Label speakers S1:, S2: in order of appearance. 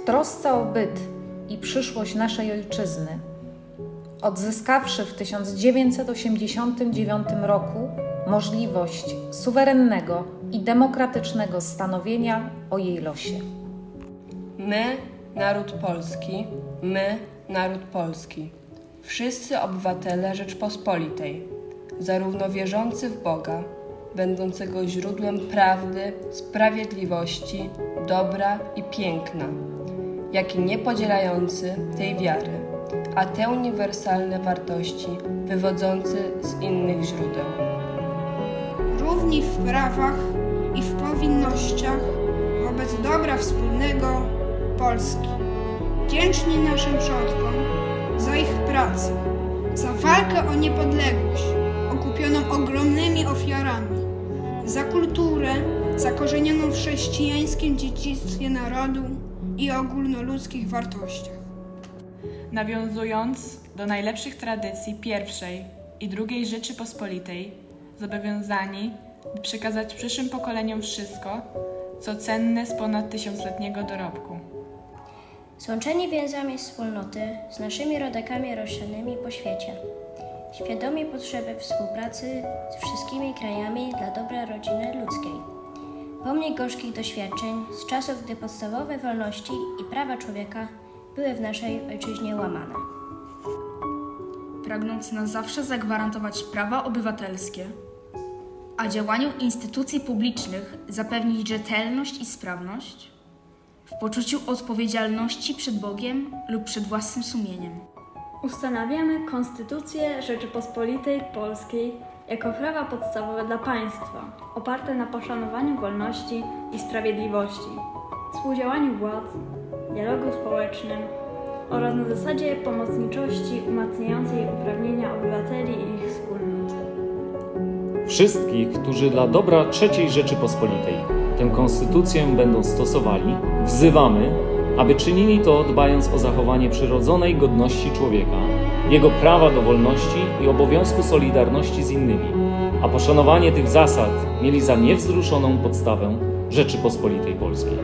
S1: w trosce o byt i przyszłość naszej ojczyzny, odzyskawszy w 1989 roku możliwość suwerennego i demokratycznego stanowienia o jej losie.
S2: My, naród polski, my, naród polski, wszyscy obywatele Rzeczpospolitej, zarówno wierzący w Boga, będącego źródłem prawdy, sprawiedliwości, dobra i piękna, jak i niepodzielający tej wiary, a te uniwersalne wartości wywodzące z innych źródeł.
S3: równi w prawach i w powinnościach wobec dobra wspólnego Polski. Wdzięczni naszym przodkom za ich pracę, za walkę o niepodległość, okupioną ogromnymi ofiarami, za kulturę zakorzenioną w chrześcijańskim dziedzictwie narodu i ogólnoludzkich wartościach.
S4: Nawiązując do najlepszych tradycji pierwszej i drugiej Rzeczypospolitej, zobowiązani, by przekazać przyszłym pokoleniom wszystko, co cenne z ponad tysiącletniego dorobku.
S5: Złączeni więzami wspólnoty z naszymi rodakami rozsianymi po świecie, świadomi potrzeby współpracy z wszystkimi krajami dla dobra rodziny ludzkiej. Pomnik gorzkich doświadczeń z czasów, gdy podstawowe wolności i prawa człowieka były w naszej ojczyźnie łamane.
S6: pragnąc na zawsze zagwarantować prawa obywatelskie, a działaniu instytucji publicznych zapewnić rzetelność i sprawność, w poczuciu odpowiedzialności przed Bogiem lub przed własnym sumieniem.
S7: Ustanawiamy Konstytucję Rzeczypospolitej Polskiej jako prawa podstawowe dla państwa, oparte na poszanowaniu wolności i sprawiedliwości, współdziałaniu władz, dialogu społecznym oraz na zasadzie pomocniczości umacniającej uprawnienia obywateli i ich wspólnot.
S8: Wszystkich, którzy dla dobra III Rzeczypospolitej tę konstytucję będą stosowali, wzywamy, aby czynili to dbając o zachowanie przyrodzonej godności człowieka, jego prawa do wolności i obowiązku solidarności z innymi, a poszanowanie tych zasad mieli za niewzruszoną podstawę Rzeczypospolitej Polskiej.